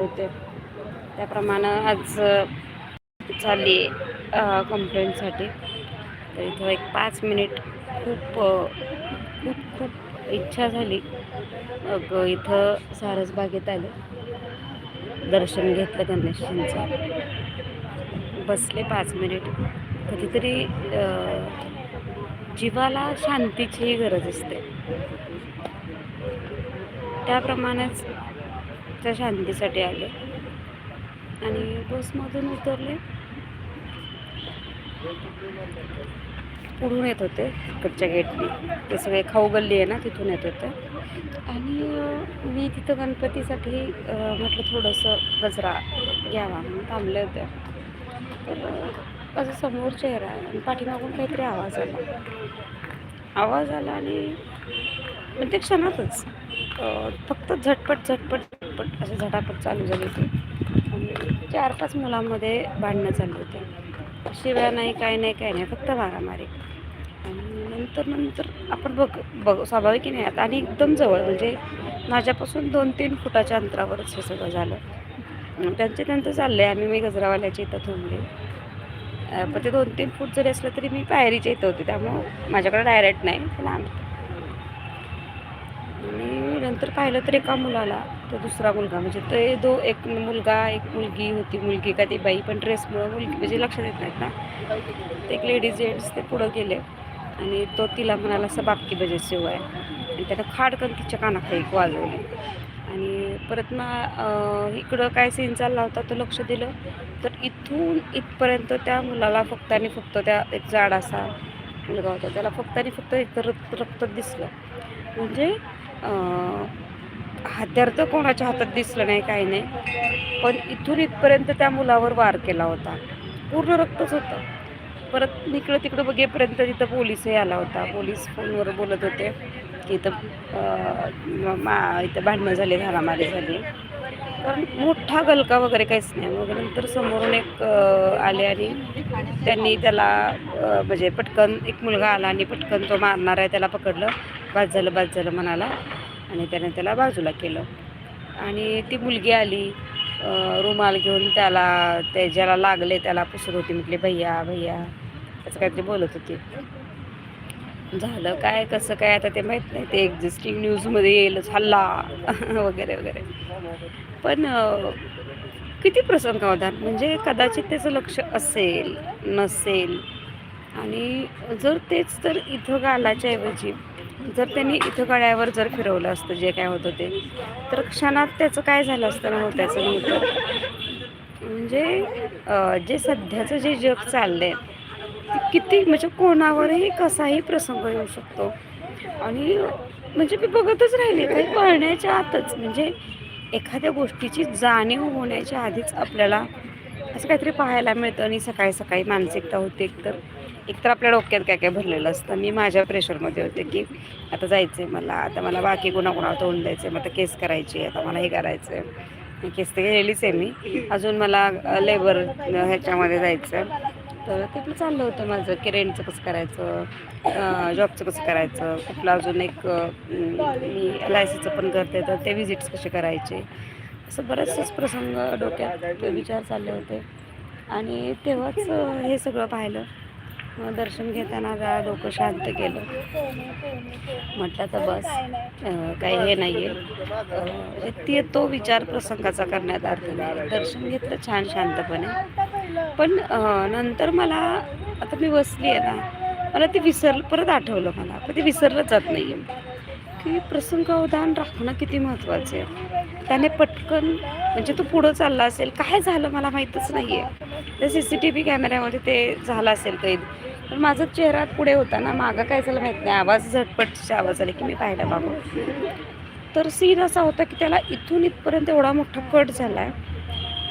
होते. त्याप्रमाणे आज चालली कंप्लेंटसाठी तर इथं एक पाच मिनिट खूप खूप खूप इच्छा झाली. मग इथं सारसबागेत आले. दर्शन घेतलं गणेशजींचं. बसले पाच मिनिट कधीतरी जीवाला शांतीचीही गरज असते. त्याप्रमाणेच त्या शांतीसाठी आले. आणि बसमधून उतरले. पुढून येत होते तिकडच्या गेटने ते सगळे खाऊ गल्ली आहे ना तिथून येत होते. आणि मी तिथं गणपतीसाठी म्हटलं थोडंसं गजरा घ्यावा म्हणून थांबले होते. तर अं, माझा समोर चेहरा आहे. आणि पाठीमागून काहीतरी आवाज आला. आवाज आला आणि पण ते क्षणातच फक्त झटपट झटपट झटपट असे झटापट चालू झाले होते. म्हणजे आणि चार पाच मुलांमध्ये भांडणं चालू होते. शिव्या नाही काय नाही काय नाही फक्त मारामारी. आणि नंतर नंतर आपण बघ बघ स्वाभाविक नाही. आता आणि एकदम जवळ म्हणजे माझ्यापासून दोन तीन फुटाच्या अंतरावरच हे सगळं झालं. त्यांचे त्यांचं चाललं आहे आम्ही मी गजरावाल्याच्या इथं थांबले. पण ते दोन तीन फूट जरी असलं तरी मी पायरीच्या इथं होते. त्यामुळं माझ्याकडे डायरेक्ट नाही पण आम्ही आणि नंतर पाहिलं तर एका मुलाला तो दुसरा मुलगा. म्हणजे ते दो एक मुलगा एक मुलगी होती. मुलगी का ती बाई पण ड्रेसमुळं मुलगी म्हणजे लक्षात येत नाहीत ना. ते एक लेडीज जेंट्स ते पुढं गेले. आणि तो तिला म्हणाला असं बापकी बजे शिव आहे आणि त्यानं खाडकन तिच्या कानाखाली एक वाजवली. आणि परत ना इकडं काय सीन चालला होता तो लक्ष दिलं. तर इथून इथपर्यंत त्या मुलाला फक्त आणि फक्त त्या एक जाड असा मुलगा होता. त्याला फक्त आणि फक्त एक रक्त रक्त दिसलं. म्हणजे हत्यार तर कोणाच्या हातात दिसलं नाही काही नाही. पण इथून इथपर्यंत त्या मुलावर वार केला होता. पूर्ण रक्तच होतं. परत इकडं तिकडं बघेपर्यंत तिथं पोलीसही आला होता. पोलीस फोनवर बोलत होते की इथं मा इथं भांडणं झाली धारामारी झाली. कारण मोठा गलका वगैरे काहीच नाही. मग नंतर समोरून एक आले आणि त्यांनी त्याला म्हणजे पटकन एक मुलगा आला आणि पटकन तो मारणार आहे त्याला पकडलं. बाद झालं बाद झालं म्हणाला. आणि त्याने त्याला बाजूला केलं. आणि ती मुलगी आली. रुमाल घेऊन त्याला ते ज्याला लागले त्याला पुसत होती. म्हटले भैया भैया. असं काहीतरी बोलत होती. झालं काय कसं काय आता ते माहीत नाही. ते एक्झिस्टिंग न्यूजमध्ये येईलच. हल्ला वगैरे वगैरे. पण किती प्रसंग होतात. म्हणजे कदाचित त्याचं लक्ष असेल नसेल. आणि जर तेच तर इथं गालाच्या ऐवजी जर त्यांनी इथं गळ्यावर जर फिरवलं असतं जे काय होतं ते तर क्षणात त्याचं काय झालं असतं ना हो, त्याचं नव्हतं म्हणजे जे सध्याचं जे जग चाललंय आहे किती म्हणजे कोणावरही कसाही प्रसंग येऊ शकतो. आणि म्हणजे मी बघतच राहिले काही कळण्याच्या आतच. म्हणजे एखाद्या गोष्टीची जाणीव होण्याच्या आधीच आपल्याला असं काहीतरी पाहायला मिळतं आणि सकाळी सकाळी मानसिकता होते एकतर एकतर आपल्या डोक्यात काय काय भरलेलं असतं. मी माझ्या प्रेशरमध्ये होते की आता जायचं आहे मला. आता मला बाकी गुणागुणावर तोंड द्यायचं आहे मग आता केस करायची आता मला हे करायचं आहे केस तर गेलेलीच आहे मी. अजून मला लेबर ह्याच्यामध्ये जायचं तर ते पण चाललं होतं माझं. की रेंटचं कसं करायचं? जॉबचं कसं करायचं? कुठलं अजून एक मी एल आय सीचं पण करते. तर ते विजिट्स कसे करायचे? असं बरेचसेच प्रसंग डोक्यात विचार चालले होते. आणि तेव्हाच हे सगळं पाहिलं. दर्शन घेताना जरा डोकं शांत केलं. म्हटलं तर बस काही हे नाही आहे ते तो विचार प्रसंगाचा करण्यात अर्थ नाही. दर्शन घेतलं छान शांतपणे. पण नंतर मला आता मी बसली आहे ना मला ते विसर परत आठवलं मला. पण ते विसरलं जात नाही आहे की प्रसंगावधान राखणं किती महत्त्वाचं आहे. त्याने पटकन म्हणजे तो पुढं चालला असेल काय झालं मला माहीतच नाही आहे त्या सी सी टी व्ही कॅमेऱ्यामध्ये ते झालं असेल कैद पण माझा चेहरा पुढे होता ना मागं काय झालं माहीत नाही. आवाज झटपटचे आवाज आले की मी पाहिला बाबा तर सीन असा होता की त्याला इथून इथपर्यंत एवढा मोठा कट झाला आहे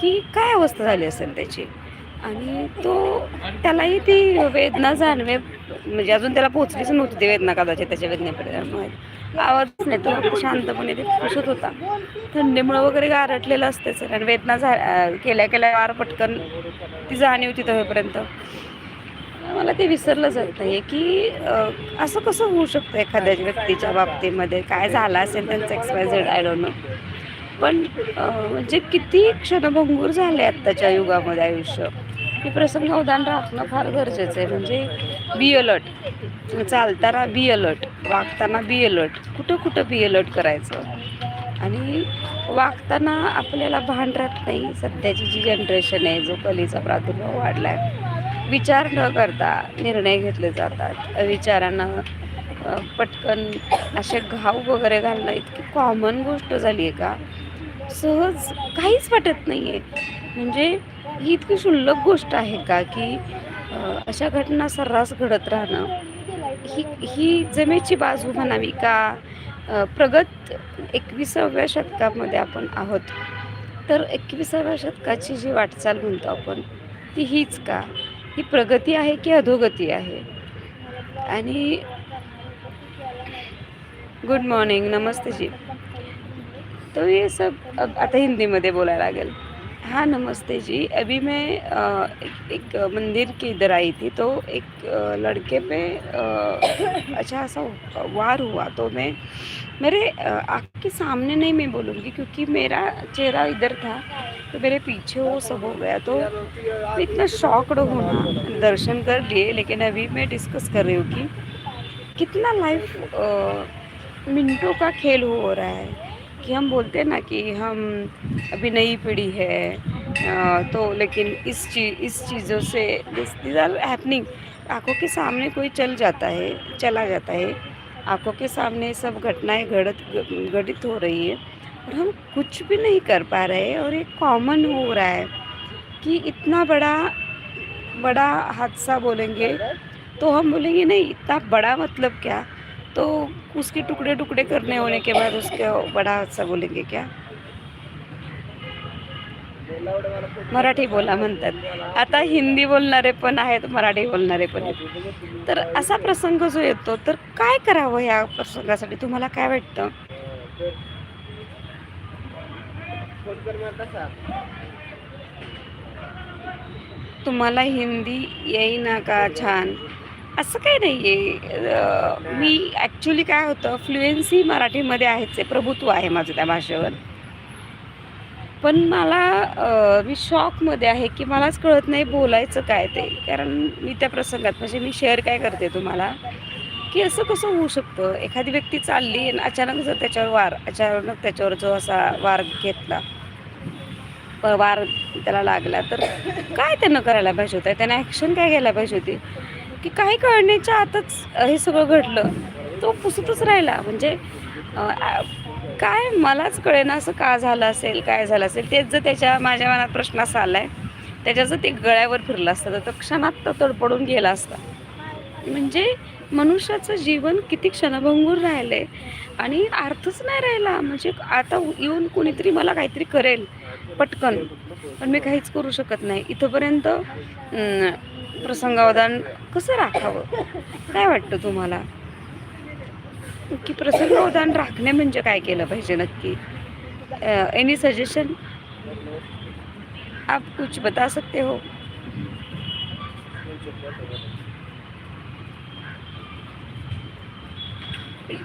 की काय अवस्था झाली असेल त्याची? आणि तो त्यालाही ती वेदना जाणवे म्हणजे अजून त्याला पोचलीच नव्हती ती वेदना कदाचित त्याच्या वेदनेपर्यंत आवाज नाही तो शांतपणे ते खुशत होता. थंडीमुळं वगैरे गारटलेलं असते सर आणि वेदना झा केल्या केल्या वार पटकन ती जाणीव होती तेव्हापर्यंत मला ते विसरलं जात नाही की असं कसं होऊ शकतं एखाद्या व्यक्तीच्या बाबतीमध्ये? काय झालं असेल त्यांचं X Z I don't know पण म्हणजे किती क्षणभंगूर झाले आत्ताच्या युगामध्ये आयुष्य? हे प्रसंग अवधान राखणं फार गरजेचं आहे. म्हणजे बी अलर्ट. चालताना बी अलर्ट वागताना बी अलर्ट कुठं कुठं बी अलर्ट करायचं. आणि वागताना आपल्याला भान राहत नाही. सध्याची जी जनरेशन आहे जो कलेचा प्रादुर्भाव वाढला आहे विचार न करता निर्णय घेतले जातात. विचारानं पटकन असे घाव वगैरे घालणं इतकी कॉमन गोष्ट झाली आहे का? सहज काहीच वाटत नाही आहे म्हणजे ही इतकी क्षुल्लक गोष्ट आहे का की अशा घटना सर्रास घडत राहणं ही ही जमेची बाजू म्हणावी का प्रगत एकविसाव्या शतकामध्ये आपण आहोत तर एकविसाव्या शतकाची जी वाटचाल म्हणतो आपण ती हीच का? ही प्रगती आहे की अधोगती आहे? आणि गुड मॉर्निंग नमस्ते जी. तो ये सब अब आता हिंदीमध्ये बोलायला लागेल. हाँ नमस्ते जी। अभी मैं एक, एक मंदिर के इधर आई थी तो एक लड़के पे अच्छा सा वार हुआ तो मैं मेरे आँख के सामने नहीं मैं बोलूँगी क्योंकि मेरा चेहरा इधर था तो मेरे पीछे वो सब हो गया तो मैं इतना शॉक्ड हूँ ना दर्शन कर लिए लेकिन अभी मैं डिस्कस कर रही हूँ कि कितना लाइफ मिनटों का खेल हो रहा है। कि हम बोलते हैं ना कि हम अभी नई पीढ़ी है तो लेकिन इस चीज़ इस चीज़ों से दिस आर हैपनिंग आँखों के सामने कोई चल जाता है, चला जाता है। आँखों के सामने सब घटनाएँ घड़त, घटित हो रही है और हम कुछ भी नहीं कर पा रहे हैं और ये कॉमन हो रहा है कि इतना बड़ा बड़ा हादसा बोलेंगे तो हम बोलेंगे, नहीं, इतना बड़ा मतलब क्या? तो उसके टुकड़े टुकड़े करने होने के बाद उसका बड़ा हादसा बोलेंगे क्या? मराठी बोला म्हणतात. आता हिंदी बोलणारे पण आहेत मराठी बोलणारे पण आहेत. तर असा प्रसंग जो येतो तर काय करावं या प्रसंगासाठी? तुम्हाला काय वाटतं? तुम्हाला हिंदी येईना का छान? असं काही नाही आहे मी ॲक्च्युली काय होतं फ्लुएन्सी मराठीमध्ये आहेच आहे. प्रभुत्व आहे माझं त्या भाषेवर. पण मला मी शॉकमध्ये आहे की मलाच कळत नाही बोलायचं काय ते. कारण मी त्या प्रसंगात म्हणजे मी शेअर काय करते तुम्हाला की असं कसं होऊ शकतं? एखादी व्यक्ती चालली आणि अचानक जर त्याच्यावर वार अचानक त्याच्यावर जो असा वार घेतला वार त्याला लागला तर काय त्यानं करायला पाहिजे होतं? त्यानं ॲक्शन काय घ्यायला पाहिजे होती? की काही कळण्याच्या आतच हे सगळं घडलं. तो पुसतच राहिला. म्हणजे काय मलाच कळेना असं का झालं असेल काय झालं असेल. तेच जर त्याच्या माझ्या मनात प्रश्न असा आला आहे त्याच्या जर ते गळ्यावर फिरलं असतं तर तो क्षणात तो तडपडून गेला असता. म्हणजे मनुष्याचं जीवन किती क्षणभंगूर राहिलं आहे आणि अर्थच नाही राहिला. म्हणजे आता येऊन कोणीतरी मला काहीतरी करेल पटकन. पण मी काहीच करू शकत नाही. इथंपर्यंत प्रसंगावधान कसं राखावं? काय वाटतं तुम्हाला? की प्रसंगावधान राखणे म्हणजे काय केलं पाहिजे नक्की? एनी सजेशन आप कुछ बता सकते हो?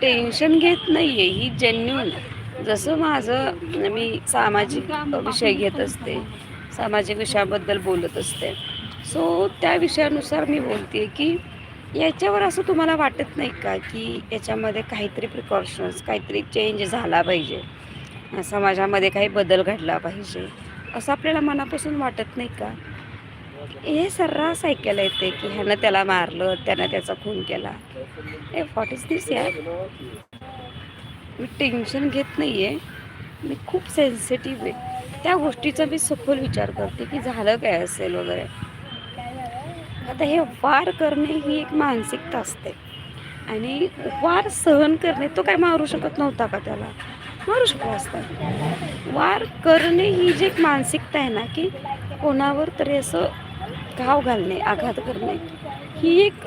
टेन्शन घेत नाही आहे ही जेन्युन जसं माझं मी सामाजिक विषय घेत असते सामाजिक विषयाबद्दल बोलत असते. सो त्या विषयानुसार मी बोलते की याच्यावर असं तुम्हाला वाटत नाही का की याच्यामध्ये काहीतरी प्रिकॉशन्स काहीतरी चेंज झाला पाहिजे? समाजामध्ये काही बदल घडला पाहिजे? असं आपल्याला मनापासून वाटत नाही का? हे सर्रास ऐकायला येते की ह्यानं त्याला मारलं त्यानं त्याचा खून केला. ए व्हॉट इज दिस यार? मी टेन्शन घेत नाही आहे मी खूप सेन्सिटिव्ह आहे. त्या गोष्टीचा मी सखोल विचार करते की झालं काय असेल वगैरे. आता हे वार करणे ही एक मानसिकता असते. आणि वार सहन करणे तो काय मारू शकत नव्हता का त्याला? मारू शकला असता. वार करणे ही जी एक मानसिकता आहे ना की कोणावर तरी असं घाव घालणे आघात करणे ही एक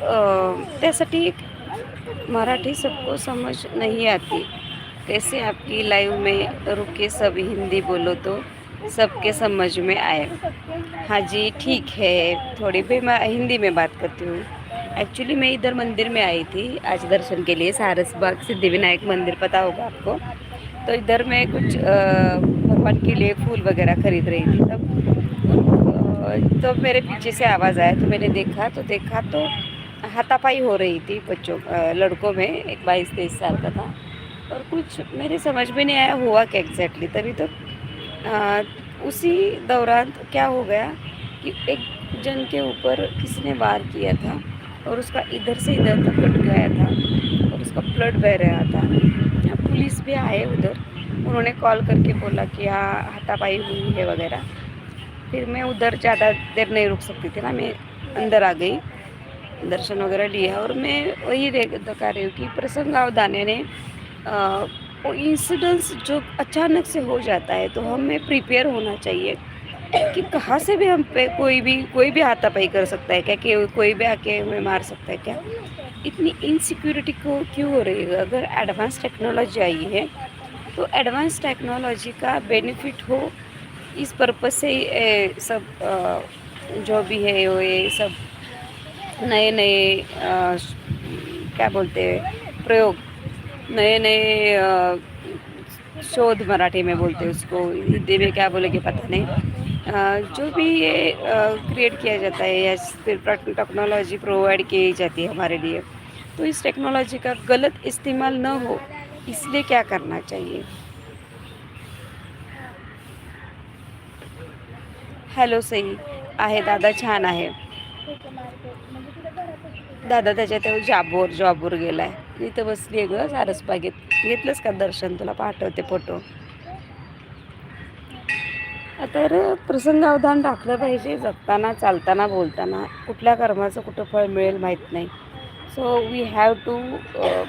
त्यासाठी एक मराठी सबको समज नाही आती. कैसे आपकी लाइव में रुके सब हिंदी बोलो तो? सबके समझ में आए। हाँ जी, ठीक है। थोड़ी भी मैं हिंदी में बात करती हूँ। एक्चुअली मैं इधर मंदिर में आई थी, आज दर्शन के लिए, सारस बाग, सिद्धिविनायक मंदिर, पता होगा आपको। तो इधर मैं कुछ भगवान के लिए फूल वगैरह खरीद रही थी, तब तो मेरे पीछे से आवाज़ आया तो मैंने देखा तो देखा तो हाथापाई हो रही थी बच्चों लड़कों में, एक बाईस तेईस साल का था। और कुछ मेरे समझ में नहीं आया, हुआ क्या एग्जैक्टली तभी तो अ, उसी दौरान क्या हो गया कि एक जन के ऊपर किसी ने वार किया था और उसका इधर से इधर तक कट गया था और उसका ब्लड बह रहा था। पुलिस भी आए उधर। उन्होंने कॉल करके बोला कि हाँ हाथापाई हुई है वगैरह। फिर मैं उधर ज़्यादा देर नहीं रुक सकती थी ना मैं अंदर आ गई। दर्शन वगैरह लिया और मैं वही देख दिखा रही हूँ कि प्रसंग अवधाने ने अ, वो इंसिडेंस जो अचानक से हो जाता है तो हमें प्रिपेयर होना चाहिए कि कहाँ से भी हम पे कोई भी कोई भी हाथापाई कर सकता है क्या कि कोई भी आके हमें मार सकता है क्या? इतनी इनसिक्योरिटी को क्यों हो रही है? अगर एडवांस टेक्नोलॉजी आई है तो एडवांस टेक्नोलॉजी का बेनिफिट हो इस पर्पज से ए, सब अ, जो भी है वो ये सब नए नए क्या बोलते हैं प्रयोग नए नए शोध मराठी में बोलते हैं उसको। हिंदी में क्या बोलेंगे पता नहीं। जो भी ये क्रिएट किया जाता है या फिर टेक्नोलॉजी प्रोवाइड की जाती है हमारे लिए तो इस टेक्नोलॉजी का गलत इस्तेमाल न हो इसलिए क्या करना चाहिए? हॅलो सई आहे दादा छान आहे। दादा त्याच्या त्या जॉबवर जॉबवर आहे इथं बसली आहे ग सारसबागेत घेतलंच का दर्शन? तुला पाठवते फोटो तर प्रसंग अवधान राखलं पाहिजे जगताना चालताना बोलताना. कुठल्या कर्माचं कुठं फळ मिळेल माहीत नाही. So we have to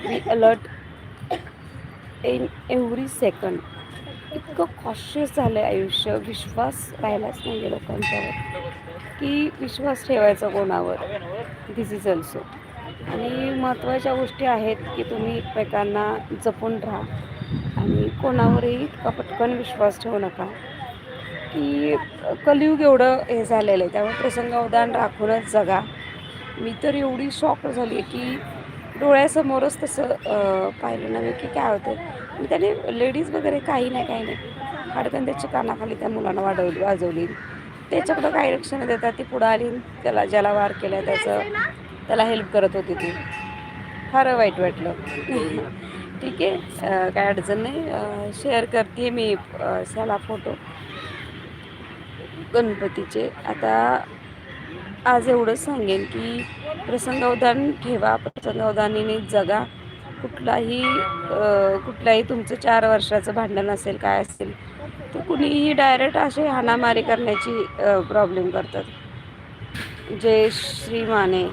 be alert in every second इतकं कॉशियस झालं आहे आयुष्य. विश्वास राहिलाच नाही आहे लोकांच्यावर. की विश्वास ठेवायचा कोणावर? दिस इज ऑल्सो आणि महत्त्वाच्या गोष्टी आहेत की तुम्ही एकमेकांना जपून राहा. आणि कोणावरही इतका पटकन विश्वास ठेवू नका की कलियुग एवढं हे झालेलं आहे. त्यामुळे प्रसंगावधान राखूनच जगा. मी तर एवढी शॉक झाली आहे की डोळ्यासमोरच तसं पाहिलं नव्हे की काय होतं मी त्याने लेडीज वगैरे काही नाही काही नाही. हाडकन कानाखाली त्या मुलांना वाढवली वाजवली. त्याच्याकडं काही लक्ष न देता ती पुढं आली त्याला ज्याला वार केला त्याचं त्याला हेल्प करत होती ती. फार वाईट वाटलं. ठीक आहे. काय अडचण नाही. शेअर करते मी अं, ह्याला फोटो गणपतीचे. आता आज एवढंच सांगेन की प्रसंगावधान ठेवा. प्रसंगावधानीने जगा. कुठलाही कुठलाही तुमचं चार वर्षाचं भांडण असेल काय असेल तर कुणीही डायरेक्ट असे हाणामारी करण्याची प्रॉब्लेम करतात. जय श्री माने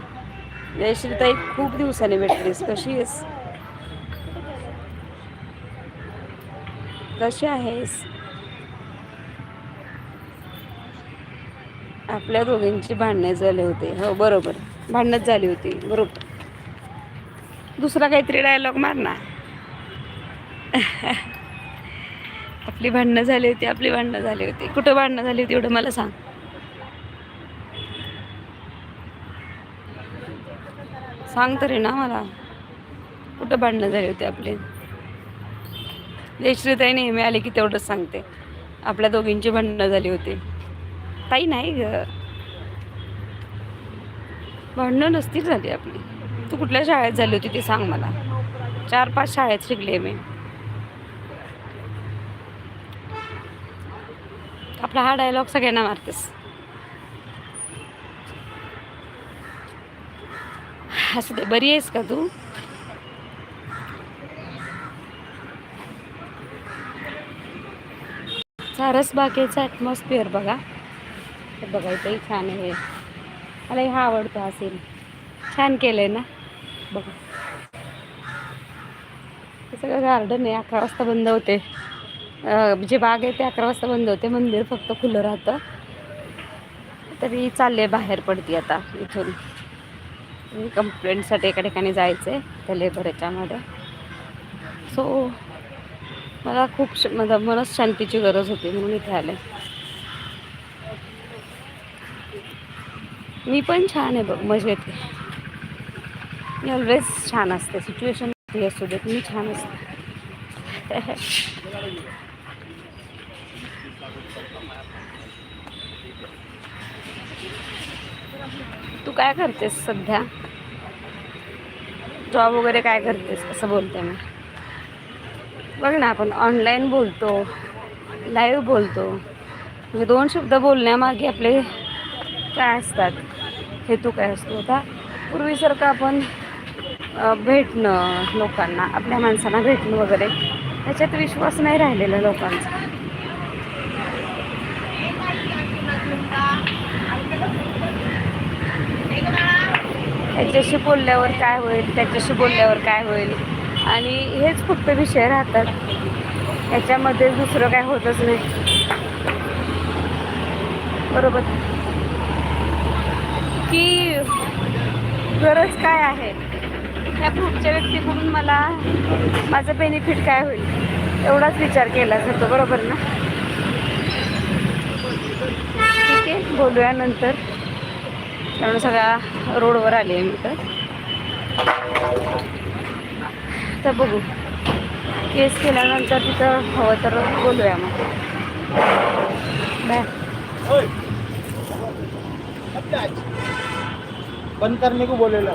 जय श्रीताई खूप दिवसांनी भेटलीस. कशी आहेस? कशी आहेस? आपल्या दोघींची भांडणे झाले होते. हो बरोबर. भांडणच झाली होती. बरोबर. दुसरा काहीतरी डायलॉग मार ना. आपली भांडणं झाली होती आपली भांडणं झाली होती. कुठं भांडणं झाली होती एवढं मला सांग. सांग तरी ना मला. कुठं भांडणं झाली होती आपली? जयश्रीताई नेहमी आले की तेवढंच सांगते. आपल्या दोघींची भांडणं झाली होती. ताई नाही ग. भांडणं नसती झाली आपली. तू कुठल्या शाळेत झाली होती ती सांग मला. चार पाच शाळेत शिकले मी. आपला हा डायलॉग सगळ्यांना मारतेस. असं ते बरी आहेस का तू? सारसबागेचा ॲटमॉस्फिअर बघा. हे बघा इथंही छान आहे. मला हा आवडतो हा सीन छान केलं आहे ना? बघा. हे सगळं गार्डन आहे अकरा वाजता बंद होते. जे बाग आहे ते अकरा वाजता बंद होते. मंदिर फक्त खुलं राहतं. तरी चालले बाहेर पडते आता इथून. कंप्लेंटसाठी एका ठिकाणी जायचं आहे त्या लेबर याच्यामध्ये सो मला खूप श- माझा मनस शांतीची गरज होती म्हणून इथे आले. मी पण छान आहे बघ मजेत मी ऑलवेज छान असते सिच्युएशन असू देत मी छान असते. तू काय करतेस सध्या? जॉब वगैरे काय करतेस? असं बोलते मी. बघ ना आपण ऑनलाईन बोलतो लाईव्ह बोलतो. म्हणजे दोन शब्द बोलण्यामागे आपले काय असतात? हेतू काय असतो? आता पूर्वीसारखं आपण भेटणं लोकांना आपल्या माणसांना भेटणं वगैरे ह्याच्यात विश्वास नाही राहिलेला लोकांचा. त्याच्याशी बोलल्यावर काय होईल त्याच्याशी बोलल्यावर काय होईल? आणि हेच फक्त विषय राहतात. ह्याच्यामध्ये दुसरं काय होतच नाही. बरोबर? की गरज काय आहे? ह्या पुढच्या व्यक्तीकडून मला माझं बेनिफिट काय होईल? एवढाच विचार केला जातो बरोबर ना? ठीक आहे बोलूया नंतर. कारण सगळ्या रोडवर आले मी तर. तर बघू. केस केल्यानंतर तिथं हवं तर बोलूया मग. बाय. बंद करने को बोलेला